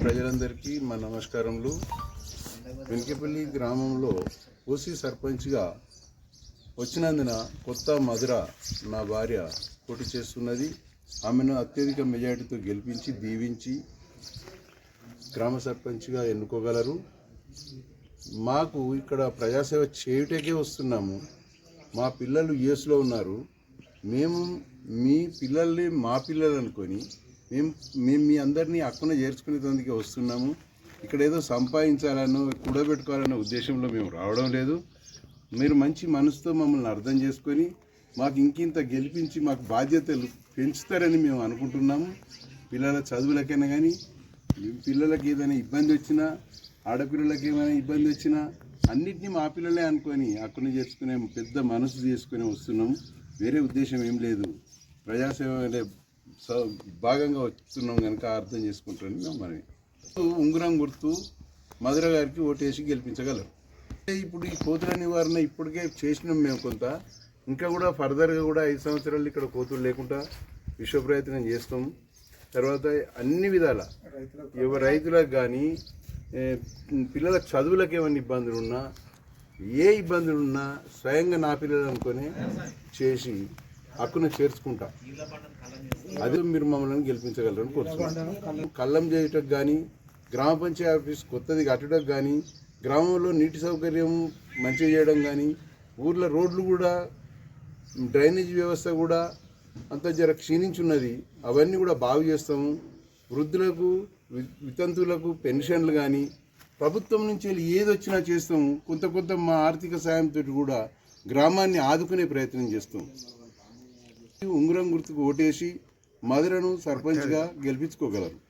ప్రజలందరికీ మా నమస్కారములు. వెంకపల్లి గ్రామంలో ఓసీ సర్పంచ్గా వచ్చినందున కొత్త మధుర నా భార్య పోటీ చేస్తున్నది. ఆమెను అత్యధిక మెజార్టీతో గెలిపించి దీవించి గ్రామ సర్పంచ్గా ఎన్నుకోగలరు. మాకు ఇక్కడ ప్రజాసేవ చేయుటకే వస్తున్నాము. మా పిల్లలు యుఎస్లో ఉన్నారు. మేము మీ పిల్లల్ని మా పిల్లలు అనుకొని మేము మేము మీ అందరినీ అక్కున చేర్చుకునేందుకే వస్తున్నాము. ఇక్కడ ఏదో సంపాదించాలనో కూడబెట్టుకోవాలనే ఉద్దేశంలో మేము రావడం లేదు. మీరు మంచి మనసుతో మమ్మల్ని అర్థం చేసుకొని మాకు ఇంకింత గెలిపించి మాకు బాధ్యతలు పెంచుతారని మేము అనుకుంటున్నాము. పిల్లల చదువులకైనా కానీ పిల్లలకి ఏదైనా ఇబ్బంది వచ్చినా ఆడపిల్లలకి ఏమైనా ఇబ్బంది వచ్చినా అన్నిటినీ మా పిల్లలే అనుకొని అక్కున చేసుకునే పెద్ద మనసు చేసుకుని వస్తున్నాము. వేరే ఉద్దేశం ఏం లేదు. ప్రజాసేవ భాగంగా వస్తున్నాం కనుక అర్థం చేసుకుంటారని మేము మనవి ఉంగరం గుర్తు మధుర గారికి ఓటేసి గెలిపించగలరు. ఇప్పుడు ఈ కోతుల నివారణ ఇప్పటికే చేసినాం మేము కొంత. ఇంకా కూడా ఫర్దర్గా కూడా ఐదు సంవత్సరాలు ఇక్కడ కోతులు లేకుండా విశ్వ ప్రయత్నం చేస్తాం. తర్వాత అన్ని విధాల ఎవరు రైతులకు కానీ పిల్లల చదువులకు ఏమైనా ఇబ్బందులు ఉన్నా ఏ ఇబ్బందులు ఉన్నా స్వయంగా నా పిల్లలు అనుకొని చేసి హక్కును చేర్చుకుంటా. అదే మీరు మమ్మల్ని గెలిపించగలరని కోరుతున్నాను కళ్ళం చేయటకు కానీ గ్రామ పంచాయతీ ఆఫీస్ కొత్తది కట్టడం కానీ గ్రామంలో నీటి సౌకర్యం మంచిగా చేయడం కానీ ఊర్లో రోడ్లు కూడా డ్రైనేజ్ వ్యవస్థ కూడా అంత జర క్షీణించున్నది. అవన్నీ కూడా బాగు చేస్తాము. వృద్ధులకు వి- వితంతువులకు పెన్షన్లు కానీ ప్రభుత్వం నుంచి వెళ్ళి ఏది వచ్చినా చేస్తాము. కొంత కొంత మా ఆర్థిక సాయంతో కూడా గ్రామాన్ని ఆదుకునే ప్రయత్నం చేస్తాం ఉంగరం గుర్తుకు ఓటేసి మధురను సర్పంచ్గా గెలిపించుకోగలరు.